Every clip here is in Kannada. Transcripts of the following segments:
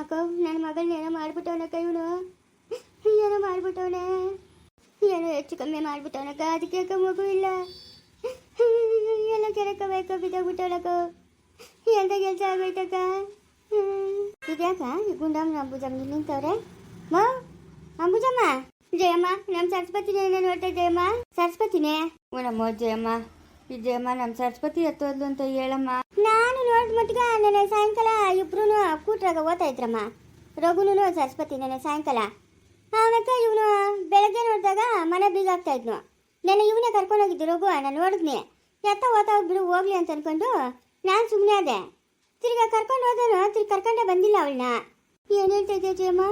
ಅಕ್ಕ ನನ್ನ ಮಗಳನ್ನ ಏನೋ ಮಾಡ್ಬಿಟ್ಟವನಕ್ಕ ಇವನು. ಏನೋ ಮಾಡ್ಬಿಟ್ಟವನೆ. ಏನೋ ಹೆಚ್ಚು ಕಮ್ಮಿ ಮಾಡ್ಬಿಟ್ಟವನಕ್ಕ, ಅದಕ್ಕೆ ಅಕ್ಕ ಮಗು ಇಲ್ಲ. ಎಲ್ಲ ಕೆರಕ ಬೇಕ ಬಿದ್ದೋಗ್ಬಿಟ್ಟವನಕ್ಕ. ಎಂತ ಕೆಲಸ ಆಗೋಯ್ತಕ್ಕ? ಇದ್ಯಾಕ ಈ ಗುಂಡಮ್ಮ ಅಂಬುಜಮ್ಮ ನಿಂತವ್ರೆ? ಮಾ, ಅಂಬುಜಮ್ಮ? ಜಯಮ್ಮ ನಮ್ಮ ಸರಸ್ವತಿನೇ ಏನೇ ನೋಡ್ತಾ ಜಯಮ್ಮ ಸರಸ್ವತಿನೇ? ನಮ್ಮ ಜಯಮ್ಮ. ಈ ಜಯಮ್ಮ ನಮ್ಮ ಸರಸ್ವತಿ ಎತ್ತೋದ್ಲು ಅಂತ ಹೇಳಮ್ಮ. ನಾನು ನೋಡಿದ ಮಟ್ಟಿಗೆ ನೆನೆ ಸಾಯಂಕಾಲ ಇಬ್ರು ಕೂಟ್ರಾಗ ಓದ್ತಾ ಇದ್ರಮ್ಮ. ರಘುನು ಸರಸ್ವತಿ ನೆನೆ ಸಾಯಂಕಾಲ. ಆಮೇಲೆ ಇವನು ಬೆಳಗ್ಗೆ ನೋಡಿದಾಗ ಮನೆ ಬೀಗ ಆಗ್ತಾ ಇದ್ನು. ನೆನೆ ಇವನೇ ಕರ್ಕೊಂಡೋಗಿದ್ದು ರಘು ನಾನು ನೋಡಿದ್ನಿ. ಎತ್ತ ಓದ್ತಾ ಬಿಡು ಹೋಗ್ಲಿ ಅಂತ ಅನ್ಕೊಂಡು ನಾನು ಸುಮ್ಮನೆ ಆದೆ. ತಿರ್ಗ ಕರ್ಕೊಂಡು ಹೋದನು, ತಿರ್ಗಿ ಕರ್ಕೊಂಡೇ ಬಂದಿಲ್ಲ ಅವಳನ್ನ. ಏನು ಹೇಳ್ತಾ ಇದ್ದೆ ಜಯಮ್ಮ?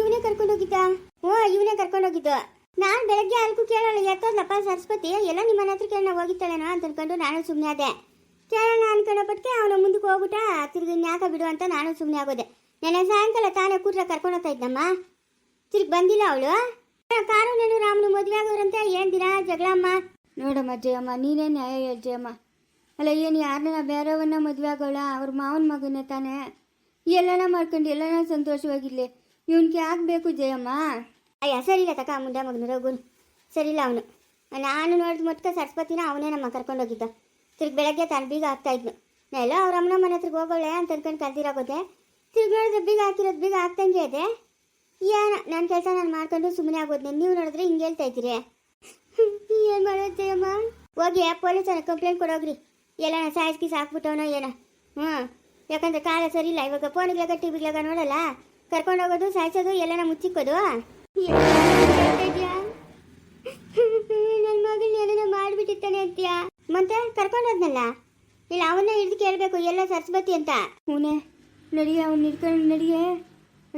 ಇವನೇ ಕರ್ಕೊಂಡೋಗಿದ್ದ ಹ್ಞೂ ಇವನೇ ಕರ್ಕೊಂಡೋಗಿದ್ದು ನಾನು ಬೆಳಗ್ಗೆ ಅಲ್ಕು ಕೇಳೋಳು ಎತ್ತೋದ್ಲಪ್ಪ ಸರಸ್ವತಿ? ಎಲ್ಲ ನಿಮ್ಮ ಮನೆ ಹತ್ರ ಕೇಳೋಣ ಹೋಗಿತ್ತಾಳೇನೋ ಅಂತ ಅನ್ಕೊಂಡು ನಾನು ಸುಮ್ಮನೆ ಅದೇ ಕೇಳೋಣ ಅನ್ಕೊಂಡಪ್ಪಟ್ಟಿಗೆ ಅವನು ಮುಂದಕ್ಕೆ ಹೋಗ್ಬಿಟ್ಟ, ತಿರುಗಿ ನ್ಯಾಕ ಬಿಡು ಅಂತ ನಾನು ಸುಮ್ಮನೆ ಆಗೋದೆ. ನೆನೆ ಸಾಯಂಕಾಲ ತಾನೇ ಕೂತ್ರ ಕರ್ಕೊಂಡು ಹೋಗ್ತಾ ಇದ್ದಮ್ಮ ತಿರುಗಿ ಬಂದಿಲ್ಲ ಅವಳು. ಕಾರು ನಾನು ರಾಮನು ಮದುವೆ ಆಗೋರಂತೆ, ಏನ್ ದಿನ ಜಗಳಮ್ಮ ನೋಡಮ್ಮ ಜಯಮ್ಮ ನೀನೇ ನ್ಯಾಯ ಹೇಳಿ ಜಯಮ್ಮ ಅಲ್ಲ, ಏನು ಯಾರನ್ನ ಬೇರೆಯವನ್ನ ಮದುವೆ ಆಗೋಳ? ಅವ್ರ ಮಾವನ ಮಗನೇ ತಾನೇ. ಎಲ್ಲನ ಮಾಡ್ಕೊಂಡು ಎಲ್ಲನ ಸಂತೋಷವಾಗಿರ್ಲಿ. ಇವನ್ಗೆ ಯಾಕೆ ಬೇಕು ಜಯಮ್ಮ. ಅಯ್ಯ, ಸರಿ ಇಲ್ಲ ತಕ ಮುಂದೆ ಮಗನ ರಘುನ್. ಸರಿ ಇಲ್ಲ ಅವನು. ನಾನು ನೋಡಿದ ಮಟ್ಕ ಸರಸ್ವತಿನ ಅವನೇ ನಮ್ಮ ಕರ್ಕೊಂಡೋಗಿದ್ದ. ತಿರ್ಗಿ ಬೆಳಗ್ಗೆ ತಾನು ಬೀಗ ಹಾಕ್ತಾ ಇದ್ನು ಎಲ್ಲ ಅವ್ರ ಅಮ್ಮನ ಮನೆ ಹತ್ರಕ್ಕೆ ಹೋಗೋಳೆ ಅಂತ ಅನ್ಕೊಂಡು ಕಲ್ತಿರೋಗೋದೆ ತಿರ್ಗಿ ನೋಡಿದ್ರೆ ಬೀಗ ಹಾಕಿರೋದು ಬೀಗ ಹಾಕ್ದಂಗೆ ಇದೆ. ಏನ ನನ್ನ ಕೆಲಸ ನಾನು ಮಾಡ್ಕೊಂಡು ಸುಮ್ಮನೆ ಆಗೋದ್ನೆ. ನೀವು ನೋಡಿದ್ರೆ ಹಿಂಗೆ ಹೇಳ್ತಾ ಇದ್ದೀರಿ. ಏನು ಮಾಡುತ್ತೆ ಅಮ್ಮ? ಹೋಗಿ ಪೊಲೀಸರ ಕಂಪ್ಲೇಂಟ್ ಕೊಡೋಗ್ರಿ ಎಲ್ಲ ಸಾಯಿಸ್ಕಿ ಸಾಕ್ಬಿಟ್ಟವನೋ ಏನೋ. ಹ್ಞೂ ಯಾಕಂದ್ರೆ ಕಾಲ ಸರಿ ಇಲ್ಲ. ಇವಾಗ ಫೋನಿಗ್ಲಾಗ ಟಿವಿಗ್ಲಾಗ ನೋಡಲ್ಲ. ಕರ್ಕೊಂಡು ಹೋಗೋದು, ಸಾಯಿಸೋದು, ಎಲ್ಲನ ಮುಚ್ಚಿಕ್ಕೋದು ನನ್ನ ಮಗಳನ್ನ ಏನೇನೋ ಮಾಡಿಬಿಟ್ಟಿರ್ತಾನೆ ಅಂತೀಯ ಮತ್ತೆ ಕರ್ಕೊಂಡು ಇಲ್ಲ ಅವನ್ನ ಹಿಡಿದು ಕೇಳಬೇಕು ಎಲ್ಲ ಸರಸ್ವತಿ ಅಂತ. ಹೂನೆ ನಡಿಯ ಅವ್ನು ಹಿಡ್ಕೊಂಡು ನಡಿಯೇ.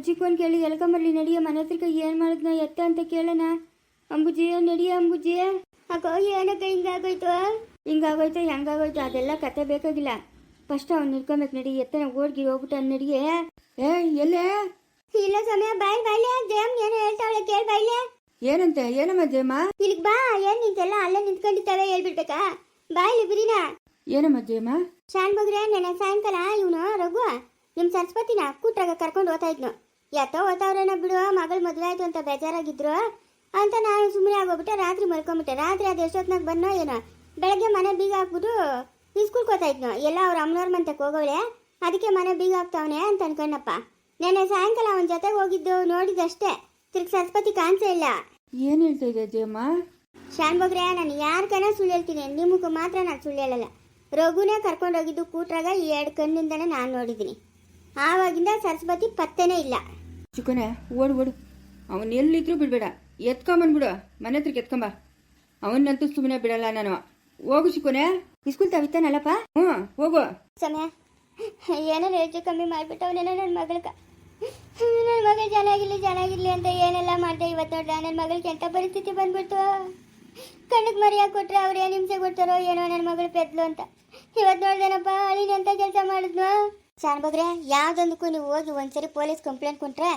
ಚಿಕ್ಕವನ್ ಕೇಳಿ ಎಲ್ಕೊಂಬರ್ಲಿ ನಡಿಯ ಮನೆ ಹತ್ರಕ್ಕೆ ಏನು ಮಾಡಿದ್ನ ಎತ್ತ ಅಂತ ಕೇಳೋಣ. ಅಂಬುಜಿ ನಡಿಯ ಅಂಬುಜಿ. ಅಕ್ಕೋ ಏನಕ್ಕ ಹಿಂಗಾಗೋಯ್ತು? ಹಿಂಗಾಗೋಯ್ತು ಹೆಂಗಾಗೋಯ್ತು ಅದೆಲ್ಲ ಕತೆ ಬೇಕಾಗಿಲ್ಲ. ಫಸ್ಟ್ ಅವ್ನು ಹಿಡ್ಕೊಬೇಕು ನಡಿ ಎತ್ತನ ಓಡ್ಗಿ ಹೋಗ್ಬಿಟ್ಟು ನಡಿಗೆ ನಡಿಯೇ. ಏ ಎಲ್ಲ? ಇಲ್ಲ ಸಮಯ ಬಾಯ್ ಬಾಯ್ಲೆ ಜಯಮ್ ಏನೋ ಹೇಳ್ತಾವಳೆ ಕೇಳ್ ಬಾಯ್ಲೆ. ಏನಂತೆ ಏನಮ್ಮ ಜಯಮ್ಮ? ಇಲ್ಲಿಗೆ ಬಾ ಏನ್ ನಿಂತೆಲ್ಲ ಅಲ್ಲೇ ನಿಂತ್ಕೊಂಡಿದ್ದಾವೆ ಹೇಳ್ಬಿಡ್ಬೇಕಾ? ಬಾಯ್ಲಿ ಬಿರಿನಾ ಏನಮ್ಮ ಜಯಮ್ಮ ಶಾನ್ ಬಗ್ರೆ ನೆನೆ ಸಾಯಂಕಾಲ ಇವನು ರಘು ನಿಮ್ ಸರಸ್ವತಿನ ಕೂಟ್ರಾಗ ಕರ್ಕೊಂಡು ಓದ್ತಾ ಇದ್ನು. ಎತ್ತೋ ಓದ್ತಾವ್ರೇನೋ ಬಿಡು ಮಗಳ ಮದುವೆ ಆಯ್ತು ಅಂತ ಬೇಜಾರಾಗಿದ್ರು ಅಂತ ನಾನು ಸುಮ್ಮನೆ ಆಗೋಗ್ಬಿಟ್ಟೆ ರಾತ್ರಿ ಮಲ್ಕೊಂಬಿಟ್ಟೆ. ರಾತ್ರಿ ಅದು ಎಷ್ಟೊತ್ನಾಗ ಬನ್ನೋ ಏನೋ ಬೆಳಗ್ಗೆ ಮನೆ ಬೀಗ ಹಾಕ್ಬಿಟ್ಟು ಇಸ್ಕೂಲ್ಗೆ ಹೋಗ್ತಾ ಇದ್ನು. ಎಲ್ಲ ಅವ್ರ ಅಮ್ಮನವ್ರ ಮಂತಕ್ಕೆ ಹೋಗೋಳೆ ಅದಕ್ಕೆ ಮನೆ ಬೀಗ ಹಾಕ್ತಾವನೆ ಅಂತ ಅನ್ಕೊಂಡಪ್ಪ ನೆನ್ನೆ ಸಾಯಂಕಾಲ ಅವನ ಜೊತೆಗೆ ಹೋಗಿದ್ದು ನೋಡಿದಷ್ಟೇ ತಿರ್ಗಿ ಸರಸ್ವತಿ ಕಾಣಿಸೇ ಇಲ್ಲ. ಏನು ಹೇಳ್ತಾ ಇದೆ ಜಯಮ್ಮ ಶಾನ್ ಬಗ್ರೆ ನಾನು ಯಾರ್ಕನ ಸುಳ್ಳು ಹೇಳ್ತೀನಿ. ನಿಮಗೂ ಮಾತ್ರ ನಾನು ಸುಳ್ಳು ಹೇಳಲ್ಲ. ರಘುನೇ ಕರ್ಕೊಂಡೋಗಿದ್ದು ಕೂಟ್ರಾಗ ಈ ಎರಡು ಕಣ್ಣಿಂದನೇ ನಾನು ನೋಡಿದ್ದೀನಿ. ಆವಾಗಿಂದ ಸರಸ್ವತಿ ಪತ್ತೆನೇ ಇಲ್ಲ. ಚಿಕ್ಕನೆ ಓಡು ಓಡು. ಅವನು ಎಲ್ಲಿದ್ರು ಬಿಡ್ಬೇಡ. ಎತ್ಕೊಂಬಂದ್ಬಿಡು ಮನೆ ಹತ್ರಕ್ಕೆ ಎತ್ಕೊಂಬ ಅವನ್ನಂತೂ ಸುಮ್ಮನೆ ಬಿಡಲ್ಲ ನಾನು. ಹೋಗು ಚಿಕ್ಕನೆ. ಇಸ್ಕೂಲ್ ತವಿತಾನಲ್ಲಪ್ಪ ಹ್ಞೂ ಹೋಗು. ಸಮಯ ಏನೇನು ಹೆಚ್ಚು ಕಮ್ಮಿ ಮಾಡಿಬಿಟ್ಟವನೇನೋ ನನ್ನ ಮಗಳಕ. ನನ್ನ ಮಗಳು ಚೆನ್ನಾಗಿರ್ಲಿ ಚೆನ್ನಾಗಿರ್ಲಿ ಅಂತ ಏನೆಲ್ಲ ಮಾಡಿದೆ ಇವತ್ತು ನೋಡ್ರ ನನ್ನ ಮಗಳಿಗೆ ಎಂಥ ಪರಿಸ್ಥಿತಿ ಬಂದ್ಬಿಡ್ತು? ಕಣ್ಣಿಗೆ ಮರಿಯಾ ಕೊಟ್ರೆ ಅವ್ರು ಏನು ಹಿಂಸೆ ಕೊಡ್ತಾರೋ ಏನೋ ನನ್ನ ಮಗಳು ಪೆದ್ಲು ಅಂತ. ಇವತ್ತು ನೋಡ್ದೇನಪ್ಪ ಅಳಿನ ಎಂತ ಕೆಲಸ ಮಾಡಿದ್ನು? ಶಾನ್ ಬಗ್ರೆ ಯಾವ್ದೊಂದಕ್ಕೂ ನೀವು ಹೋಗಿ ಒಂದ್ಸರಿ ಪೊಲೀಸ್ ಕಂಪ್ಲೇಂಟ್ ಕೊಟ್ರೆ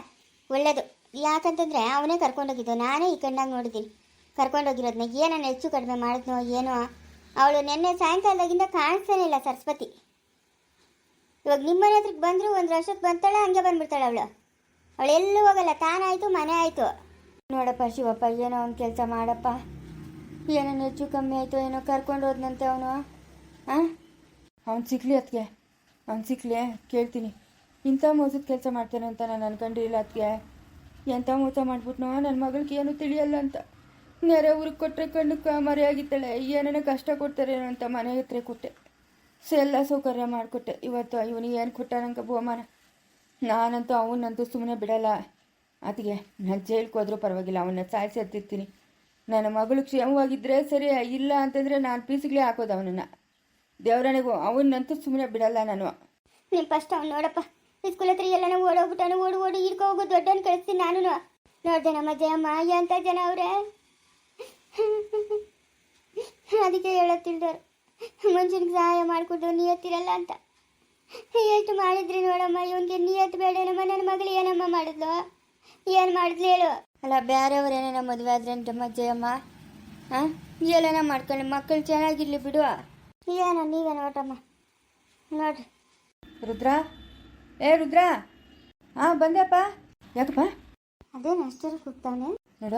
ಒಳ್ಳೇದು. ಯಾಕಂತಂದ್ರೆ ಅವನೇ ಕರ್ಕೊಂಡೋಗಿದ್ದು. ನಾನೇ ಈ ಕಣ್ಣಾಗ ನೋಡಿದ್ದೀನಿ ಕರ್ಕೊಂಡೋಗಿರೋದನ್ನ ಏನನ್ನ ಹೆಚ್ಚು ಕಡಿಮೆ ಮಾಡಿದ್ನೋ ಏನೋ? ಅವಳು ನಿನ್ನೆ ಸಾಯಂಕಾಲದಾಗಿಂದ ಕಾಣಿಸ್ತಾನೆ ಇಲ್ಲ ಸರಸ್ವತಿ. ಇವಾಗ ನಿಮ್ಮ ಮನೆ ಹತ್ರಕ್ಕೆ ಬಂದರೂ ಒಂದು ವರ್ಷಕ್ಕೆ ಬಂತಾಳೆ, ಹಂಗೆ ಬಂದ್ಬಿಡ್ತಾಳೆ ಅವಳು. ಅವಳು ಎಲ್ಲೂ ಹೋಗಲ್ಲ, ತಾನಾಯಿತು, ಮನೆ ಆಯಿತು. ನೋಡಪ್ಪ ಶಿವಪ್ಪ, ಏನೋ ಒಂದು ಕೆಲಸ ಮಾಡಪ್ಪ. ಏನೋ ಹೆಚ್ಚು ಕಮ್ಮಿ ಆಯಿತು ಏನೋ ಕರ್ಕೊಂಡು ಹೋದ್ನಂತೆ ಅವನು ಹಾಂ ಅವ್ನು ಸಿಕ್ಲಿ ಅದಕ್ಕೆ ಅವ್ನು ಸಿಕ್ಲಿ, ಕೇಳ್ತೀನಿ. ಇಂಥ ಮೋಸದ ಕೆಲಸ ಮಾಡ್ತಾನೆ ಅಂತ ನಾನು ಅನ್ಕೊಂಡಿಲ್ಲ ಅದಕ್ಕೆ ಎಂಥ ಮೋಸ ಮಾಡ್ಬಿಟ್ನೋ ನನ್ನ ಮಗಳಿಗೆ ಏನು ತಿಳಿಯಲ್ಲ ಅಂತ. ನೆರೆ ಊರಿಗೆ ಕೊಟ್ಟರೆ ಕಣ್ಣು ಮರೆಯಾಗಿತ್ತಾಳೆ ಏನೇನೋ ಕಷ್ಟ ಕೊಡ್ತಾರೇನೋ ಅಂತ ಮನೆ ಹತ್ರ ಕೊಟ್ಟೆ. ಸೊ ಎಲ್ಲ ಸೌಕರ್ಯ ಮಾಡಿಕೊಟ್ಟೆ. ಇವತ್ತು ಇವನಿಗೆ ಏನು ಕೊಟ್ಟ ನಂಗೆ ಬಹುಮಾನ? ನಾನಂತೂ ಅವನಂತೂ ಸುಮ್ಮನೆ ಬಿಡಲ್ಲ. ಅದಕ್ಕೆ ನಾನು ಜೈಲ್ಗೆ ಹೋದ್ರೂ ಪರವಾಗಿಲ್ಲ. ಅವನ್ನ ಸಾಯಿಸಿ ಹತ್ತಿರ್ತೀನಿ ನನ್ನ ಮಗಳು ಕ್ಷೇಮವಾಗಿದ್ದರೆ ಸರಿ, ಇಲ್ಲ ಅಂತಂದರೆ ನಾನು ಪೀಸ್ಗಳೇ ಹಾಕೋದು ಅವನನ್ನು. ದೇವರನಿಗೂ ಅವನ್ನಂತೂ ಸುಮ್ಮನೆ ಬಿಡಲ್ಲ ನಾನು. ನೀನು ಫಸ್ಟ್ ಅವ್ನು ನೋಡಪ್ಪ. ಸ್ಕೂಲ್ ಹತ್ರ ಎಲ್ಲ ಓಡೋಗ್ಬಿಟ್ಟಾನು ಓಡಿ ಓಡಿ ಹಿಡ್ಕೊ ಹೋಗು, ದೊಡ್ಡವನ್ ಕಳಿಸ್ತೀನಿ ನಾನು ನೋಡ್ದೆ ನಮ್ಮ ಜಯಮ್ಮ ಅಂತ ಜನ ಅವ್ರೆ? ಅದಕ್ಕೆ ಹೇಳತ್ತಿಲ್ದವ್ರು ಮನುಷ್ಯನಿಗೆ ಸಹಾಯ ಮಾಡಿಕೊಟ್ಟು ನಿಯತ್ತಿರಲ್ಲ ಅಂತ. ಎಷ್ಟು ಮಾಡಿದ್ರಿ ನೋಡಮ್ಮ, ಇವನ್ಗೆ ನಿಯತ್ತು ಬೇಡ. ನಮ್ಮ ನನ್ನ ಮಗಳು ಏನಮ್ಮ ಮಾಡಿದ್ಲು? ಏನು ಮಾಡಿದ್ಲು ಹೇಳು. ಅಲ್ಲ ಬೇರೆಯವ್ರು ಏನೇನೋ ಮದುವೆ ಆದ್ರೆ ಅಂತಮ್ಮ ಜಯಮ್ಮ ಹಾಂ ಏನೇನೋ ಮಾಡ್ಕೊಳ್ಳಿ ಮಕ್ಕಳು ಚೆನ್ನಾಗಿರ್ಲಿ ಬಿಡು. ಏನೋ ನೀವೇ ನೋಡಮ್ಮ ನೋಡ್ರಿ ರುದ್ರ? ಏ ರುದ್ರ? ಹಾಂ ಬಂದೆಪ್ಪ ಯಾಕಪ್ಪ? ಅದೇನು ಅಷ್ಟರ ಕೊಡ್ತಾನೆ ನೋಡ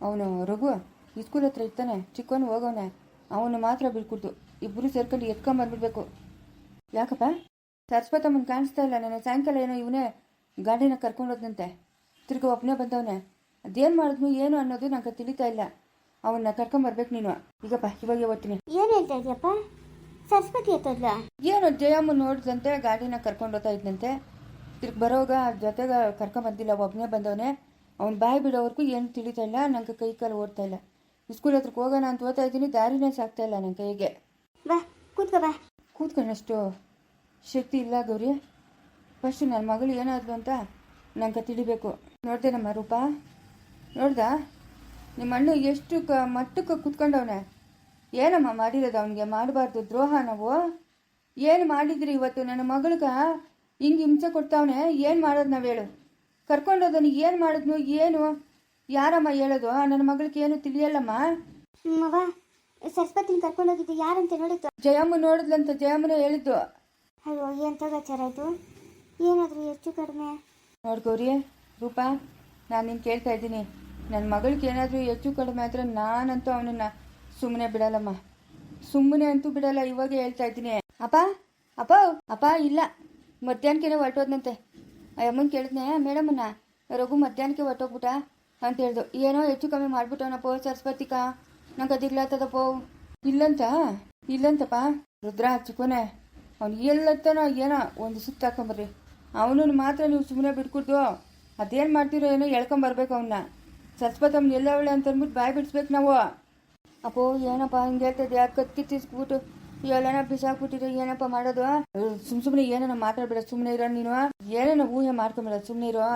ಅವನು ರಘು ಇಸ್ಕೂಲ್ ಹತ್ರ ಇರ್ತಾನೆ ಚಿಕ್ಕವನು ಹೋಗವನೆ. ಅವನು ಮಾತ್ರ ಬಿಡ್ಕೊಡ್ತು ಇಬ್ಬರು ಸೇರ್ಕೊಂಡು ಎತ್ಕೊಂಬಂದ್ಬಿಡ್ಬೇಕು ಯಾಕಪ್ಪ? ಸರಸ್ವತಮ್ಮನ ಕಾಣಿಸ್ತಾ ಇಲ್ಲ ನಾನು ಸಾಯಂಕಾಲ ಏನೋ ಇವನೇ ಗಾಡಿನ ಕರ್ಕೊಂಡೋದಂತೆ ತಿರ್ಗಿ ಒಬ್ಬನೇ ಬಂದವನೆ. ಅದೇನು ಮಾಡಿದ್ನು ಏನು ಅನ್ನೋದು ನಂಗೆ ತಿಳಿತಾ ಇಲ್ಲ. ಅವನ್ನ ಕರ್ಕೊಂಬರ್ಬೇಕು ನೀನು. ಈಗಪ್ಪ ಇವಾಗ ಓದ್ತೀನಿ. ಏನು ಹೇಳ್ತಾ ಇದೆಯಪ್ಪ? ಸರಸ್ವತಿ ಎತ್ತದ್ಲ ಏನು ಜಯಮ್ಮ ನೋಡಿದಂತೆ ಗಾಡಿನ ಕರ್ಕೊಂಡು ಹೋಗ್ತಾ ಇದ್ನಂತೆ. ತಿರ್ಗಿ ಬರೋವಾಗ ಜೊತೆಗೆ ಕರ್ಕೊಂಬಂದಿಲ್ಲ ಒಬ್ಬನೇ ಬಂದವನೇ. ಅವ್ನು ಬಾಯಿ ಬಿಡೋವರೆಗೂ ಏನು ತಿಳಿತಾ ಇಲ್ಲ ನಂಗೆ ಕೈ ಕಾಲು ಓಡ್ತಾ ಇಲ್ಲ. ಸ್ಕೂಲ್ ಹತ್ರಕ್ಕೆ ಹೋಗೋಣ ಅಂತ ಓದ್ತಾ ಇದ್ದೀನಿ ದಾರಿನೇ ಸಾಕ್ತಾ ಇಲ್ಲ ನನ್ನ ಕೈಗೆ. ಬಾ ಕೂತ್ಕೋ ಬಾ. ಕೂತ್ಕೊಂಡಷ್ಟು ಶಕ್ತಿ ಇಲ್ಲ ಗೌರಿ. ಫಸ್ಟ್ ನನ್ನ ಮಗಳು ಏನಾದ್ರು ಅಂತ ನಂಗೆ ತಿಳಿಬೇಕು. ನೋಡ್ದೆ ನಮ್ಮ ರೂಪ. ನೋಡ್ದ? ನಿಮ್ಮ ಅಣ್ಣ ಎಷ್ಟು ಕ ಮಟ್ಟಕ್ಕೆ ಕುತ್ಕೊಂಡವನೆ. ಏನಮ್ಮ ಮಾಡಿರೋದು ಅವನಿಗೆ? ಮಾಡಬಾರ್ದು ದ್ರೋಹ ನಾವು? ಏನು ಮಾಡಿದ್ರಿ ಇವತ್ತು ನನ್ನ ಮಗಳಿಗೆ? ಹಿಂಗೆ ಹಿಂಸೆ ಕೊಡ್ತಾವನೆ? ಏನು ಮಾಡೋದು ನಾವು ಹೇಳು. ಕರ್ಕೊಂಡೋದನಿಗೆ ಏನು ಮಾಡಿದ್ನು ಏನು? ಯಾರಮ್ಮ ಹೇಳೋದು? ನನ್ನ ಮಗಳಿಗೆ ಏನು ತಿಳಿಯಲ್ಲಮ್ಮ? ಸರಸ್ವತಿನ ಕರ್ಕೊಂಡೋಗಿದ್ದು ಯಾರಂತ ನೋಡಿದ್ದು? ಜಯಮ್ಮ ನೋಡಿದ್ಲಂತ ಜಯಮ್ಮನೇ ಹೇಳಿದ್ದು. ಅಯ್ಯೋ ಎಂತ ಗಚಾರ ಆಯಿತು ಏನಾದರೂ ಹೆಚ್ಚು ಕಡಿಮೆ? ನೋಡ್ಕೋರಿ ರೂಪಾ ನಾನು ನಿನ್ನ ಕೇಳ್ತಾ ಇದ್ದೀನಿ. ನನ್ನ ಮಗಳಿಗೆ ಏನಾದರೂ ಹೆಚ್ಚು ಕಡಿಮೆ ಆದರೆ ನಾನಂತೂ ಅವನನ್ನು ಸುಮ್ಮನೆ ಬಿಡಲ್ಲಮ್ಮ. ಸುಮ್ಮನೆ ಅಂತೂ ಬಿಡಲ್ಲ, ಇವಾಗ ಹೇಳ್ತಾ ಇದ್ದೀನಿ. ಅಪ್ಪ ಅಪ್ಪ ಅಪ್ಪ, ಇಲ್ಲ. ಮಧ್ಯಾಹ್ನಕ್ಕೆ ಹೊರಟೋದ್ನಂತೆ. ಅಮ್ಮನ ಕೇಳಿದ್ನೆ ಮೇಡಮನ್ನ ರಘು ಮಧ್ಯಾಹ್ನಕ್ಕೆ ಹೊರಟೋಗ್ಬಿಟ್ಟ ಅಂತ ಹೇಳ್ದು. ಏನೋ ಹೆಚ್ಚು ಕಮ್ಮಿ ಮಾಡ್ಬಿಟ್ಟವನಪ್ಪ ಸರಸ್ವತಿಕ? ನಂಗೆ ಅದಿಗ್ಲಾತದಪ್ಪ ಇಲ್ಲಂತ? ಇಲ್ಲಂತಪ್ಪ? ರುದ್ರ, ಚಿಕ್ಕೋನೆ, ಅವ್ನು ಎಲ್ಲತ್ತನೋ ಏನೋ ಒಂದು ಸುತ್ತ ಹಾಕೊಂಬರ್ರಿ ಅವನನ್ನು ಮಾತ್ರ ನೀವು ಸುಮ್ಮನೆ ಬಿಟ್ಕೊಡ್ದು, ಅದೇನು ಮಾಡ್ತೀರೋ ಏನೋ ಎಳ್ಕೊಂಬರ್ಬೇಕು ಅವನ್ನ ಸರಸ್ವತಮ್ಮನ ಎಲ್ಲವಳೆ ಅಂತ ಅಂದ್ಬಿಟ್ಟು ಬಾಯಿ ಬಿಡಿಸ್ಬೇಕು ನಾವು. ಅಪ್ಪೋ, ಏನಪ್ಪ ಹಿಂಗೆ ಹೇಳ್ತದೆ ಕತ್ತಿ ತಿಸ್ಬಿಟ್ಟು ಎಲ್ಲನ ಬಿಸಾಕ್ಬಿಟ್ಟಿದ್ರೆ ಏನಪ್ಪ ಮಾಡೋದು? ಸುಮ್ ಸುಮ್ಮನೆ ಏನನ ಮಾತಾಡ್ಬೇಡ ಸುಮ್ಮನೆ ಇರೋ ನೀನು. ಏನೇನೋ ಊಹೆ ಮಾಡ್ಕೊಂಬೇಡ ಸುಮ್ಮನೆ ಇರೋ.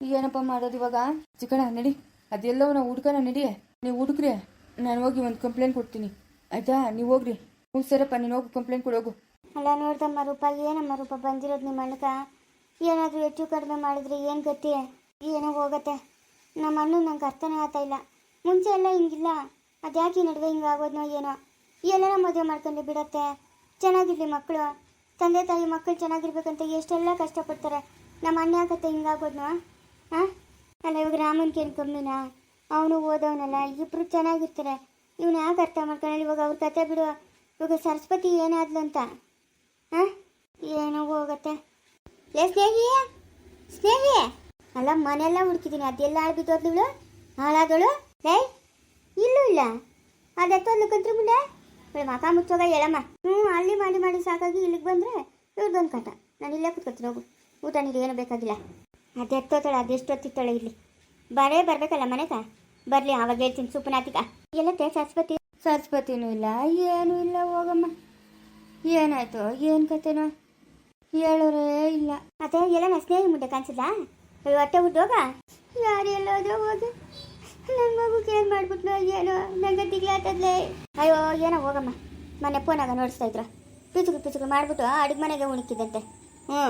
ಏನಪ್ಪ ಮಾಡೋದು ಇವಾಗ? ಚಿಕ್ಕಣ ನಡಿ. ಅದೆಲ್ಲವನ್ನ ಹುಡ್ಕಣ, ನಡಿ. ನೀವು ಹುಡುಕ್ರಿ. ನಾನು ಹೋಗಿ ಒಂದು ಕಂಪ್ಲೇಂಟ್ ಕೊಡ್ತೀನಿ. ಆಯ್ತಾ? ನೀವು ಹೋಗ್ರಿ. ಹ್ಞೂ ಸರಪ್ಪ, ನೀನು ಹೋಗಿ ಕಂಪ್ಲೇಂಟ್ ಕೊಡೋಗು ಅಲ್ಲ ನೋಡ್ದಮ್ಮ ರೂಪ, ಏನಮ್ಮ ರೂಪ ಬಂದಿರೋದು ನಿಮ್ಮ ಅಣ್ಣಕ ಏನಾದರೂ ಹೆಚ್ಚು ಕಡಿಮೆ ಮಾಡಿದ್ರೆ ಏನು ಗತಿ? ಏನೋ ಹೋಗತ್ತೆ. ನಮ್ಮ ಅಣ್ಣ ನಂಗೆ ಅರ್ಥನೇ ಆಗ್ತಾ ಇಲ್ಲ. ಮುಂಚೆ ಎಲ್ಲ ಹಿಂಗಿಲ್ಲ. ಅದ್ಯಾಕೆ ನಡುವೆ ಹಿಂಗೆ ಆಗೋದ್ನೋ ಏನೋ. ಎಲ್ಲರ ಮದುವೆ ಮಾಡ್ಕೊಂಡು ಬಿಡತ್ತೆ. ಚೆನ್ನಾಗಿರ್ಲಿ ಮಕ್ಕಳು ತಂದೆ ತಾಯಿ ಮಕ್ಕಳು ಚೆನ್ನಾಗಿರ್ಬೇಕಂತ ಎಷ್ಟೆಲ್ಲ ಕಷ್ಟಪಡ್ತಾರೆ. ನಮ್ಮ ಅಣ್ಣ ಯಾಕತ್ತೆ ಹಿಂಗಾಗೋದ್ನೋ ಹಾಂ ಅಲ್ಲ, ಇವಾಗ ರಾಮನ್ಗೆ ಏನು ಕಮ್ಮಿನಾ? ಅವನು ಓದವನಲ್ಲ. ಇಬ್ಬರು ಚೆನ್ನಾಗಿರ್ತಾರೆ. ಇವನು ಯಾಕೆ ಅರ್ಥ ಮಾಡ್ಕೊಳ್ಳಿ ಇವಾಗ ಅವ್ರ ಕತೆ ಬಿಡು. ಇವಾಗ ಸರಸ್ವತಿ ಏನಾದ್ಲು ಅಂತ. ಹಾಂ ಏನೋ ಹೋಗತ್ತೆ. ಲೇ ಸ್ನೇಹಿ! ಸ್ನೇಹಿ! ಅಲ್ಲ ಮನೆಲ್ಲ ಹುಡುಕಿದ್ದೀನಿ ಅದೆಲ್ಲ ಆಳ್ಬಿದ್ದೋದ್ಲು ಹಾಳಾದಳು ಏಯ್ ಇಲ್ಲೂ ಇಲ್ಲ. ಅದೆತ್ತೋದ್ಲು ಕಂತ್ರಿ ಮುಂದೆ? ಮಕ ಮುಚ್ಚೋಗ ಹೇಳಮ್ಮ. ಹ್ಞೂ ಅಲ್ಲಿ ಮಾಡಿ ಮಾಡಿ ಸಾಕಾಗಿ ಇಲ್ಲಿಗೆ ಬಂದರೆ ಇವ್ರದ್ದೊಂದು ಕಟ. ನಾನು ಇಲ್ಲೇ ಕೂತ್ಕೊತೀನಿ ಹೋಗು. ಊಟ ನೀರು ಏನು ಬೇಕಾಗಿಲ್ಲ. ಅದೆತ್ತೋತಾಳೆ ಅದೆಷ್ಟೊತ್ತಿತ್ತಾಳೆ ಇಲ್ಲಿ? ಬರೇ ಬರಬೇಕಲ್ಲ ಮನೆಗ ಬರಲಿ ಆವಾಗ ಹೇಳ್ತೀನಿ ಸುಪ್ಪನಾತಿಕ ಎಲ್ಲತ್ತೆ ಸರಸ್ವತಿ? ಸರಸ್ವತಿನೂ ಇಲ್ಲ ಏನೂ ಇಲ್ಲ ಹೋಗಮ್ಮ. ಏನಾಯ್ತು? ಏನು ಕತೆನೋ? ಹೇಳೋರೇ ಇಲ್ಲ. ಅದೇ ಎಲ್ಲ ನಾ ಸ್ನೇಹಿ ಮುಂದೆ ಕಾಣಿಸಿಲ್ಲ ಹೊಟ್ಟೆ ಹುಟ್ಟೋಗ ಯಾರು ಎಲ್ಲೋದ್ರೋ ಹೋಗಿ ನನ್ನ ಮಗುಗೆ ಏನು ಮಾಡ್ಬಿಟ್ಲು, ಏನೋ ನಂಗೆ ದಿಗ್ಲಾತದ್ಲೆ ಅಯ್ಯೋ, ಏನೋ ಹೋಗಮ್ಮ. ಮನೆ ಫೋನಾಗ ನೋಡಿಸ್ತಾ ಇದ್ರು. ಪಿಚುಕು ಪಿಚುಕು ಮಾಡಿಬಿಟ್ಟು ಅಡುಗೆ ಮನೆಗೆ ಉಣಿಕಿದಂತೆ ಹ್ಞೂ,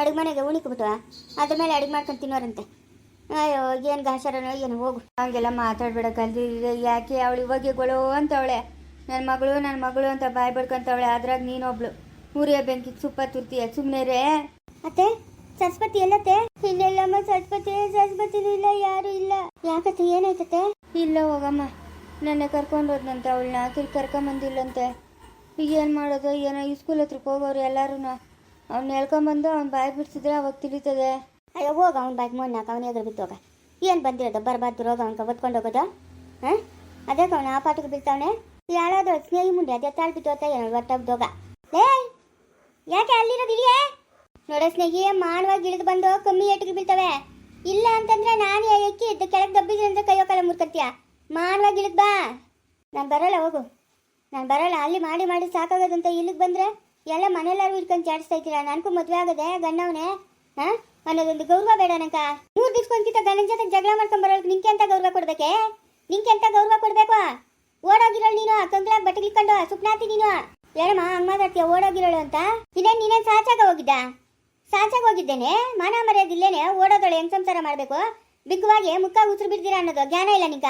ಅಡುಗೆ ಮನೆಗೆ ಉಣಿಕ್ಬಿಟ್ಟು, ಅದ್ರ ಮೇಲೆ ಅಡುಗೆ ಮಾಡ್ಕೊಂಡು ತಿನ್ನೋರಂತೆ. ಅಯ್ಯೋ, ಏನು ಗಾಸರನೋ ಏನು, ಹೋಗು. ಹಂಗೆಲ್ಲ ಮಾತಾಡ್ಬೇಡ ಕಲ್ದಿ ಯಾಕೆ ಅವಳು ಇವಾಗ ಗೊಳು ಅಂತವಳೆ. ನನ್ನ ಮಗಳು ನನ್ನ ಮಗಳು ಅಂತ ಬಾಯ್ ಬಡ್ಕೊಂತವಳೆ, ಅದ್ರಾಗ ನೀನೊಬ್ಳು. ಊರಿಯ ಬೆಂಕಿಗೆ ಸುಪ್ಪ ತುರ್ತೀಯ ಸುಮ್ಮನೆ ರೇ ಅತ್ತೆ ಸರಸ್ವತಿ ಎಲ್ಲತ್ತೆ ಇಲ್ಲೆಲ್ಲಮ್ಮ ಸರಸ್ವತಿ ಸರಸ್ವತಿನೂ ಇಲ್ಲ ಯಾರು ಇಲ್ಲ. ಯಾಕತ್ತೆ ಏನಾಯ್ತತೆ ಇಲ್ಲ ಹೋಗಮ್ಮ. ನನ್ನ ಕರ್ಕೊಂಡು ಹೋದ್ನಂತೆ ಅವಳನ್ನ. ಆಕಿಲ್ ಕರ್ಕೊಂಬಂದಿಲ್ಲಂತೆ ಏನು ಮಾಡೋದು? ಏನೋ ಈ ಸ್ಕೂಲ್ ಹತ್ರಕ್ಕೆ ಹೋಗೋರು ಎಲ್ಲರೂ ಅವ್ನ ಹೇಳ್ಕೊಂಬಂದು ಅವ್ನ ಬಾಯ್ ಬಿಡಿಸಿದ್ರೆ ಅವಾಗ ತಿಳಿತದೆ. ಅಯ್ಯೋ ಹೋಗ ಅವ್ನ ಬಾಯ್ ಮಣ್ಣಾಕ ಅವನ ಎದುರು ಬಿತ್ತೋಗ ಏನು ಬಂದಿರೋದು? ಬರಬಾರ್ದು ರೋಗ ಅವ್ನ ಹೊತ್ಕೊಂಡು ಹೋಗೋದು? ಹಾಂ? ಅದಕ್ಕೆ ಅವನ ಆ ಪಾಠಕ್ಕೆ ಬೀಳ್ತಾವನೆ? ಯಾರಾದ್ರೂ ಸ್ನೇಹಿ ಮುಂದೆ ಅದೇ ತಾಳ್ಬಿಟ್ಟು ಅಂತ ಏನೋ ಒಟ್ಟಾಗ್ದೋಗ ಲೇ! ಯಾಕೆ ಅಲ್ಲಿರೋದಿದೆಯೇ ನೋಡ ಸ್ನೇಹಿ ಮಾನವಾಗಿ ಇಳಿದು ಬಂದು ಕಮ್ಮಿ ಏಟಿಗೆ ಬೀಳ್ತವೆ. ಇಲ್ಲ ಅಂತಂದ್ರೆ ನಾನು ಎಕ್ಕಿ ಇದ್ದ ಕೆಳಗೆ ದಬ್ಬಿದ್ರೆ ಅಂದ್ರೆ ಕೈಯೋ ಕಾಲ ಮುರ್ಕತ್ತೀಯ ಮಾನವಾಗಿ ಇಳಿದ್ ಬಾ. ನಾನು ಬರಲ್ಲ, ಹೋಗು. ನಾನು ಬರಲ್ಲ, ಅಲ್ಲಿ ಮಾಡಿ ಮಾಡಿ ಸಾಕಾಗೋದಂತ ಇಲ್ಲಿಗೆ ಬಂದ್ರೆ ಎಲ್ಲ ಮನೆಯಲ್ಲಾರು ಇಟ್ಕೊಂಡು ಚಾಡಿಸ್ತಾ ಇದ್ದೀರಾ? ನನಗೂ ಮದುವೆ ಆಗದೆ ಗಣ್ಣವನೇ ಹಾ ಅನ್ನೋದೊಂದು ಗೌರವ ಬೇಡ ನಂಕ ಮೂರು ದಿವ್ಸಕ್ಕೊಂದ್ಕಿಂತ ಗಂಡನ ಜೊತೆ ಜಗಳ ಮಾಡ್ಕೊಂಡ್ ಬರೋಕೆ ನಿಂಗೆ ಅಂತ ಗೌರವ ಕೊಡ್ಬೇಕೆ? ನಿಂಗೆ ಅಂತ ಗೌರವ ಕೊಡ್ಬೇಕು? ಓಡೋಗಿರೋಳು ನೀನು ಕಂಗ್ಳಾಗ ಬಟ್ಟೆ ಇಟ್ಕೊಂಡು ಸುಪ್ನಾತಿ ನೀನು. ಹೇಳಮ್ಮ, ಹಂಗ್ ಮಾತಾಡ್ತೀಯ? ಓಡೋಗಿರೋಳು ಅಂತ. ಇನ್ನೇನು ನೀನೇನು ಸಾಚಾಗ ಹೋಗಿದ್ದ ಸಾಚಾಗ ಹೋಗಿದ್ದೇನೆ. ಮಾನ ಮರ್ಯಾದಿಲ್ಲೇನೆ ಓಡೋದೊಳೆ ಹೆಂಗ್ ಸಂಸಾರ ಮಾಡಬೇಕು? ಬಿಗ್ವಾಗಿ ಮುಖ ಉಸಿರು ಬಿಡ್ದಿರ ಅನ್ನೋದು ಜ್ಞಾನ ಇಲ್ಲ ನಿಂಗ.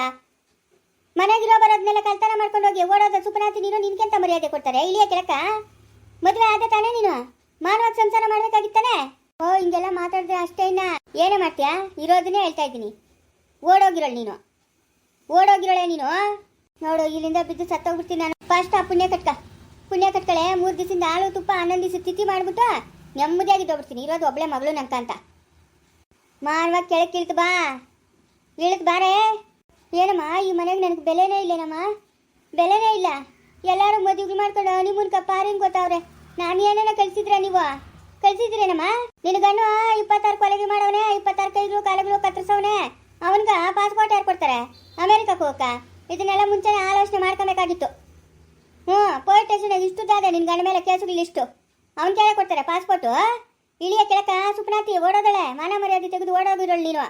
ಮನೆಗಿರೋ ಬರೋದ್ನೆಲ್ಲ ಕಲ್ತನ ಮಾಡ್ಕೊಂಡು ಹೋಗಿ ಓಡೋದ ಸುಪನಾತಿ ನೀನು ನಿನ್ಕೆಂತ ಮರ್ಯಾದೆ ಕೊಡ್ತಾರೆ? ಇಲ್ಲಿಯ ಕೆಳಕ ಮದುವೆ ಆದ ತಾನೇ ನೀನು? ಮಾನವ ಸಂಸಾರ ಮಾಡ್ಬೇಕಾಗಿತ್ತಾನೆ? ಓ, ಹಿಂಗೆಲ್ಲ ಮಾತಾಡಿದ್ರೆ ಅಷ್ಟೇ ಇನ್ನ. ಏನೇ ಮಾಡ್ತೀಯಾ? ಇರೋದನ್ನೇ ಹೇಳ್ತಾ ಇದ್ದೀನಿ. ಓಡೋಗಿರೋಳು ನೀನು. ಓಡೋಗಿರೋಳೆ ನೀನು? ನೋಡು, ಇಲ್ಲಿಂದ ಬಿದ್ದು ಸತ್ತೋಗ್ಬಿಡ್ತೀನಿ ನಾನು. ಫಸ್ಟ್ ಆ ಪುಣ್ಯ ಕಟ್ಕ. ಪುಣ್ಯ ಕಟ್ಕಳೆ. ಮೂರು ದಿವಸದಿಂದ ಹಾಲು ತುಪ್ಪ ಆನಂದಿಸಿ ತಿಥಿ ಮಾಡ್ಬಿಟ್ಟು ನೆಮ್ಮದಿಯಾಗಿ ಹೋಗ್ಬಿಡ್ತೀನಿ. ಇರೋದು ಒಬ್ಳೆ ಮಗಳು ನಂಕ ಅಂತ. ಮಾನವಾಗಿ ಕೆಳಕ್ಕೆ ಇಳ್ಕ ಬಾ. ಇಳಕ್ ಬಾರೆ. ಏನಮ್ಮ, ಈ ಮನೆಗೆ ನನಗೆ ಬೆಲೆನೇ ಇಲ್ಲೇನಮ್ಮ? ಬೆಲೆನೇ ಇಲ್ಲ. ಎಲ್ಲರೂ ಮದುವೆ ಮಾಡ್ಕೊಂಡು ನಿಮ್ಮನ್ ಪಾರಿಂಗ್ ಗೊತ್ತಾವ್ರೆ. ನಾನು ಏನೇನ ಕಳ್ಸಿದ್ರ ನೀವು? ಕಳ್ಸಿದ್ರೇನಮ್ಮ? ನಿನ್ನ ಗಂಡು ಇಪ್ಪತ್ತಾರು ಕೊಲೆಗೆ ಮಾಡವನೆ ಇಪ್ಪತ್ತಾರು ಕೈಗಳು ಕಾಲಗಳು ಕತ್ತರಿಸವನೆ ಅವನ್ಗ ಪಾಸ್ಪೋರ್ಟ್ ಯಾರು ಕೊಡ್ತಾರೆ? ಅಮೇರಿಕಕ್ಕೆ ಹೋಗಕ್ಕ? ಇದನ್ನೆಲ್ಲ ಮುಂಚೆನೆ ಆಲೋಚನೆ ಮಾಡ್ಕೊಬೇಕಾಗಿತ್ತು. ಹ್ಞೂ ಪೊಲೀಸ್ ಸ್ಟೇಷನ್ ಇಷ್ಟು ನಿನ್ನ ಗಂಡ ಮೇಲೆ ಕೇಸುಗಳು ಇಷ್ಟು. ಅವನ ಕೆಳಗೆ ಕೊಡ್ತಾರೆ ಪಾಸ್ಪೋರ್ಟು ಇಳಿಯ ಕೆಳಕ ಸುಪ್ನಾತಿ, ಓಡೋದಳೆ. ಮಾನ ಮರ್ಯಾದೆ ತೆಗೆದು ಓಡೋಗಿರೋಳು ನೀನು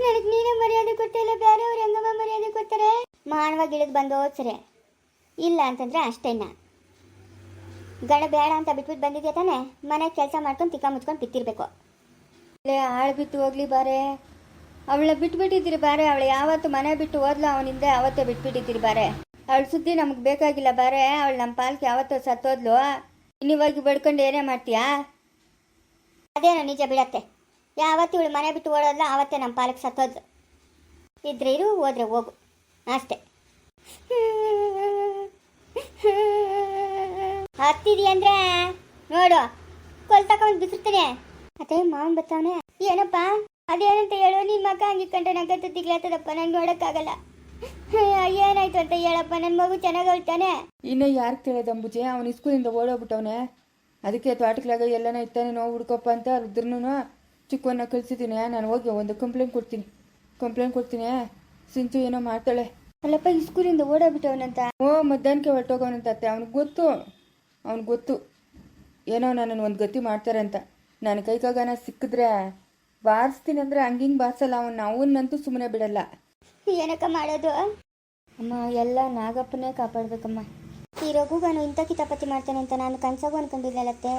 ನನಗೆ ನೀನೇ ಮರ್ಯಾದೆ ಬೇರೆ ಬೇರೆಯವ್ರು ಹೆಂಗಮ್ಮ ಮರ್ಯಾದೆ ಕೊಡ್ತಾರೆ? ಮಾನವಾಗಿ ಇಳಿದು ಬಂದು ಸರಿ ಇಲ್ಲ ಅಂತಂದ್ರೆ ಅಷ್ಟೇನ. ಗಣ ಬೇಡ ಅಂತ ಬಿಟ್ಬಿಟ್ಟು ಬಂದಿದ್ಯಾ ತಾನೆ? ಮನೆ ಕೆಲಸ ಮಾಡ್ಕೊಂಡು ತಿಕ್ಕ ಮುಚ್ಕೊಂಡು ಬಿತ್ತಿರ್ಬೇಕು ಲೇ, ಆಳು ಬಿಟ್ಟು ಹೋಗ್ಲಿ ಬಾರೆ. ಅವಳ ಬಿಟ್ಬಿಟ್ಟಿದ್ದೀರಿ ಬಾರೆ. ಅವಳು ಯಾವತ್ತು ಮನೆ ಬಿಟ್ಟು ಹೋದ್ಲ ಅವನಿಂದ ಅವತ್ತೇ ಬಿಟ್ಬಿಟ್ಟಿದ್ದೀರಿ ಬಾರೆ. ಅವಳ ಸುದ್ದಿ ನಮಗೆ ಬೇಕಾಗಿಲ್ಲ ಬಾರೆ. ಅವಳು ನಮ್ಮ ಪಾಲ್ಗೆ ಯಾವತ್ತೋ ಸತ್ತೋದ್ಲು. ಇನ್ನಿವಾಗಿ ಬಡ್ಕೊಂಡು ಏನೇ ಮಾಡ್ತೀಯಾ? ಅದೇನೋ ನಿಜ ಬಿಡತ್ತೆ. ಯಾವತ್ತು ಇವಳು ಮನೆ ಬಿಟ್ಟು ಓಡೋದಲ್ಲ ಆವತ್ತೇ ನಮ್ಮ ಪಾಲಕ್ ಸತ್ತೋದ್ರು ಇದ್ರೆ ಇರು, ಹೋದ್ರೆ ಹೋಗು. ಅಷ್ಟೇ. ಹತ್ತಿದೀಯಂದ್ರೆ ನೋಡು. ಕೊಲ್ ತಗೊಂಡು ಬಿಸಿರ್ತೀನಿ. ಅದೇ ಮಾವನ್ ಬರ್ತಾವನೆ ಏನಪ್ಪ? ಅದೇನಂತ ಹೇಳು? ನಿನ್ ಮಕ್ಕ ಹಂಗಿಕೊಂಡ್ರೆ ನಂಗಂತೂ ದಿಗ್ಲಾತದಪ್ಪ ನಂಗೆ ನೋಡಕ್ಕಾಗಲ್ಲ. ಏನಾಯ್ತು ಅಂತ ಹೇಳಪ್ಪ. ನನ್ನ ಮಗು ಚೆನ್ನಾಗಿ ಇನ್ನ ಇನ್ನು ಯಾರು ಕೇಳೋದು ಅಂಬುಜೆ? ಅವನು ಸ್ಕೂಲಿಂದ ಓಡೋಗ್ಬಿಟ್ಟವನೆ. ಅದಕ್ಕೆ ತೋಟಕ್ಲಾಗ ಎಲ್ಲನ ನೋವು ಹುಡ್ಕಪ್ಪ ಅಂತ ರುದ್ರನು ಚಿಕ್ಕವನ್ನ ಕಳಿಸಿದ್ದೀನಿ ನಾನು ಹೋಗಿ ಒಂದು ಕಂಪ್ಲೇಂಟ್ ಕೊಡ್ತೀನಿ. ಕಂಪ್ಲೇಂಟ್ ಕೊಡ್ತೀನಿ. ಸಿಂಚು ಏನೋ ಮಾಡ್ತಾಳೆ. ಅಲ್ಲಪ್ಪ ಈ ಸ್ಕೂಲಿಂದ ಓಡೋಗ್ಬಿಟ್ಟವನಂತ. ಓ ಮಧ್ಯಾಹ್ನಕ್ಕೆ ಹೊರಟೋಗೋನಂತತ್ತೆ ಅವ್ನಿಗೆ ಗೊತ್ತು. ಅವ್ನಿಗೆ ಗೊತ್ತು. ಏನೋ ನನ್ನನ್ನು ಒಂದು ಗತಿ ಮಾಡ್ತಾರೆ ಅಂತ ನನ್ನ ಕೈಕಾಗನ ಸಿಕ್ಕಿದ್ರೆ ಬಾರಿಸ್ತೀನಿ ಅಂದರೆ ಹಂಗಿಂಗೆ ಬಾರಿಸಲ್ಲ ಅವನ್ನ ಅವನ್ನಂತೂ ಸುಮ್ಮನೆ ಬಿಡಲ್ಲ. ಏನಕ್ಕ ಮಾಡೋದು? ಅಮ್ಮ ಎಲ್ಲ ನಾಗಪ್ಪನೇ ಕಾಪಾಡ್ಬೇಕಮ್ಮ. ಈ ರಘುಗನು ಇಂಥ ಕಿತಾಪತಿ ಮಾಡ್ತಾನೆ ಅಂತ ನಾನು ಕನ್ಸಾಗೂ ಅನ್ಕೊಂಡಿಲ್ಲಲತ್ತೆ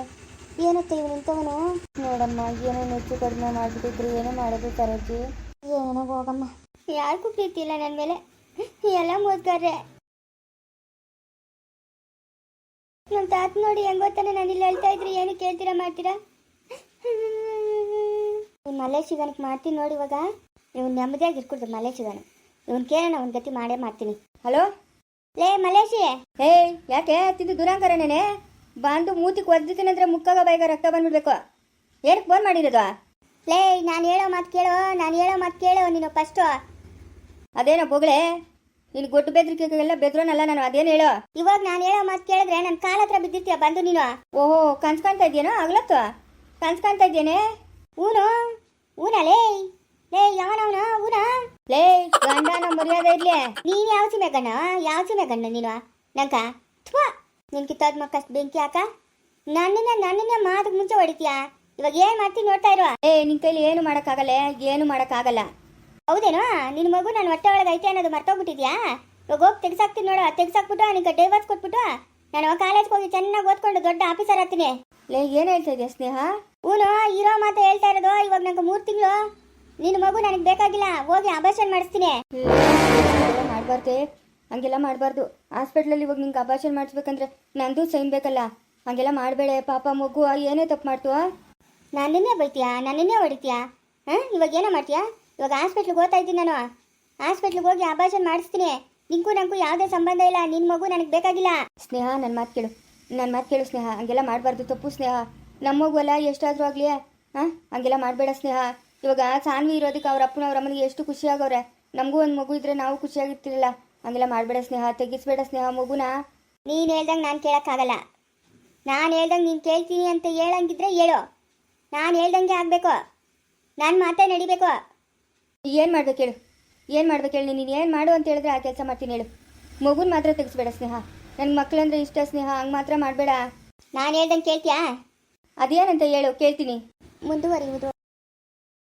ಏನತ್ತೆ ಇವನು ಇಂಥವನು? ನೋಡಮ್ಮ ಏನೋ ನೆಚ್ಚು ಕಡಿಮೆ ಮಾಡಿಬಿಟ್ಟಿದ್ರು ಏನೋ ಮಾಡೋದು ತರಜಿ ಏನೋ ಹೋಗಮ್ಮ. ಯಾರಿಗೂ ಪ್ರೀತಿ ಇಲ್ಲ ನನ್ನ ಮೇಲೆ. ಎಲ್ಲ ಮುದ್ಗಾರ್ರೆ. ನಮ್ಮ ತಾತ ನೋಡಿ ಹೆಂಗೋತಾನೆ ನಾನು ಇಲ್ಲಿ ಹೇಳ್ತಾ ಇದ್ರಿ ಏನು ಕೇಳ್ತೀರಾ ಮಾಡ್ತೀರಾ? ಮಲೆ ಸಿಗನಕ್ಕೆ ಮಾಡ್ತೀನಿ ನೋಡಿ ಇವಾಗ ನೀವು ನೆಮ್ಮದಿಯಾಗಿ ಇರ್ಕೊಡ್ದು ಮಲೆ ಸಿಗನ ಇವ್ನು ಕೇಳೋಣ ಒಂದು ಗತಿ ಮಾಡೇ ಮಾಡ್ತೀನಿ. ಹಲೋ? ಲೇ ಮಲೇಶಿ! ಏಯ್ ಯಾಕೆ? ತಿಂದು ದುರಾಂಕರನೇನೆ ಬಂದು ಮೂತಿ ಕೊದ್ದಿದ್ದೀನಿ ಅಂದ್ರೆ ಮುಕ್ಕಾಗ ಬೈಗ ರಕ್ತ ಬಂದ್ಬಿಡ್ಬೇಕು. ಏನಕ್ಕೆ ಫೋನ್ ಮಾಡಿರೋದು? ಲೇ ನಾನು ಹೇಳೋ ಮಾತು ಕೇಳೋ ನಾನು ಹೇಳೋ ಮಾತು ಕೇಳೋ ನೀನು ಫಸ್ಟು ಅದೇನೋ ಬೊಗಳೆ? ನೀನು ಗೊಟ್ಟು ಬೆದ್ರಿಕೆಲ್ಲ ಬೆದ್ರೋನಲ್ಲ ನಾನು ಅದೇನು ಹೇಳೋ? ಇವಾಗ ನಾನು ಹೇಳೋ ಮಾತು ಕೇಳಿದ್ರೆ ನನ್ನ ಕಾಲ ಹತ್ರ ಬಿದ್ದಿರ್ತೀಯ ಬಂದು ನೀನು? ಓಹೋ ಕನ್ಸ್ ಕಾಣ್ತಾ ಇದೆಯೇನೋ ಆಗ್ಲತ್ತು ಕನ್ಸ್ ಕಾಣ್ತಾ ಇದ್ದೇನೆ ಊನು ಊನ ಲೇ, ಯಾವನವನ, ಊನ? ಲೇ, ಗಂಡನ ಮರ್ಯಾದೆ ಇರ್ಲಿ. ನೀನು ಯಾವ ಸೀಮೆ ಗಣ್ಣ ಯಾವ ಸೀಮೆ ಗಣ್ಣ ನೀನು? ನಂಕ ಥ್ವಾ ನಿನ್ ಕಿತ್ತಾದ ಮಕ್ಕಷ್ಟು ಬೆಂಕಿ ಹಾಕ. ನನ್ನನ್ನ ನನ್ನನ್ನ ಮಾತಕ್ಕೆ ಮುಂಚೆ ಹೊಡಿತೀಯಾ? ಇವಾಗ ಏನ್ ಮಾಡ್ತೀನಿ ನೋಡ್ತಾ ಇರುವ ಏ ನಿನ್ ಕೈಲಿ ಏನು ಮಾಡೋಕ್ಕಾಗಲ್ಲ? ಏನು ಮಾಡೋಕ್ಕಾಗಲ್ಲ. ಹೌದೇನೋ? ನಿನ್ ಮಗು ನನ್ನ ಹೊಟ್ಟೆ ಒಳಗೆ ಐತೆ ಅನ್ನೋದು ಮರ್ತೋಗ್ಬಿಟ್ಟಿದ್ಯಾ? ಇವಾಗ ಹೋಗಿ ತೆಗ್ಸಾಕ್ತೀನಿ ನೋಡು. ತೆಗ್ಸಾಕ್ಬಿಟ್ಟು ನಿನ್ಗೆ ಡೈವರ್ಸ್ ಕೊಟ್ಬಿಟ್ಟು ನಾನು ಕಾಲೇಜ್ಗೆ ಹೋಗಿ ಚೆನ್ನಾಗಿ ಓದ್ಕೊಂಡು ದೊಡ್ಡ ಆಫೀಸರ್ ಆಗ್ತೀನಿ. ಲೇ, ಏನು ಹೇಳ್ತಾ ಇದೆಯಾ ಸ್ನೇಹ? ಊನು, ಇರೋ ಮಾತು ಹೇಳ್ತಾ ಇರೋದು. ಇವಾಗ ನಂಗೆ ಮೂರು ತಿಂಗಳು. ನಿನ್ನ ಮಗು ನನಗೆ ಬೇಕಾಗಿಲ್ಲ ಹೋಗಿ ಅಬಾಷನ್ ಮಾಡಿಸ್ತೀನಿ. ಮಾಡಬಾರ್ದೆ. ಹಂಗೆಲ್ಲ ಮಾಡಬಾರ್ದು. ಹಾಸ್ಪಿಟ್ಲಲ್ಲಿ ಇವಾಗ ನಿಂಗೆ ಅಬಾಷನ್ ಮಾಡಿಸ್ಬೇಕಂದ್ರೆ ನಂದು ಸೈನ್ ಬೇಕಲ್ಲ. ಹಂಗೆಲ್ಲ ಮಾಡಬೇಡ ಪಾಪ ಮಗು ಏನೇ ತಪ್ಪು ಮಾಡ್ತು ನನ್ನನ್ನೇ ಬೈತೀಯಾ? ನನ್ನನ್ನೇ ಹೊಡಿತೀಯಾ? ಹಾಂ? ಇವಾಗ ಏನೋ ಮಾಡ್ತೀಯಾ? ಇವಾಗ ಹಾಸ್ಪಿಟ್ಲಿಗೆ ಹೋಗ್ತಾ ಇದ್ದೀನಿ ನಾನು. ಹಾಸ್ಪಿಟ್ಲಿಗೆ ಹೋಗಿ ಅಬಾಷನ್ ಮಾಡಿಸ್ತೀನಿ. ನಿಂಗೂ ನನಗೂ ಯಾವುದೇ ಸಂಬಂಧ ಇಲ್ಲ ನಿನ್ನ ಮಗು ನನಗೆ ಬೇಕಾಗಿಲ್ಲ. ಸ್ನೇಹ ನನ್ನ ಮಾತು ಕೇಳು. ನನ್ನ ಮಾತು ಕೇಳು ಸ್ನೇಹ. ಹಂಗೆಲ್ಲ ಮಾಡಬಾರ್ದು ತಪ್ಪು ಸ್ನೇಹ. ನಮ್ಮ ಮಗು ಅಲ್ಲ ಎಷ್ಟಾದರೂ ಆಗಲಿ ಹಾಂ? ಹಂಗೆಲ್ಲ ಮಾಡಬೇಡ ಸ್ನೇಹ. ಇವಾಗ ಸಾನ್ವಿ ಇರೋದಕ್ಕೆ ಅವ್ರ ಅಪ್ಪನ ಅವ್ರ ಅಮ್ಮನಿಗೆ ಎಷ್ಟು ಖುಷಿಯಾಗವ್ರೆ? ನಮಗೂ ಒಂದು ಮಗು ಇದ್ರೆ ನಾವು ಖುಷಿಯಾಗಿರ್ತಿರಲಿಲ್ಲ. ಹಂಗೆಲ್ಲ ಮಾಡಬೇಡ ಸ್ನೇಹ ತೆಗಿಸ್ಬೇಡ ಸ್ನೇಹ ಮಗುನ? ನೀನು ಹೇಳ್ದಂಗೆ ನಾನು ಕೇಳೋಕ್ಕಾಗಲ್ಲ. ನಾನು ಹೇಳ್ದಂಗೆ ನೀನು ಕೇಳ್ತೀನಿ ಅಂತ ಹೇಳಂಗಿದ್ರೆ ಹೇಳು. ನಾನು ಹೇಳ್ದಂಗೆ ಆಗಬೇಕು. ನಾನು ಮಾತೇ ನಡಿಬೇಕು. ಏನು ಮಾಡ್ಬೇಕು ಹೇಳು? ಏನು ಮಾಡ್ಬೇಕು ಹೇಳಿ? ನೀನು ಏನು ಮಾಡು ಅಂತ ಹೇಳಿದ್ರೆ ಆ ಕೆಲಸ ಮಾಡ್ತೀನಿ ಹೇಳು. ಮಗುನ ಮಾತ್ರ ತೆಗಿಸ್ಬೇಡ ಸ್ನೇಹ. ನನ್ನ ಮಕ್ಕಳಂದ್ರೆ ಇಷ್ಟ ಸ್ನೇಹ ಹಂಗೆ ಮಾತ್ರ ಮಾಡಬೇಡ. ನಾನು ಹೇಳ್ದಂಗೆ ಕೇಳ್ತೀಯಾ? ಅದೇನಂತ ಹೇಳು? ಕೇಳ್ತೀನಿ. ಮುಂದುವರಿಯುವುದು.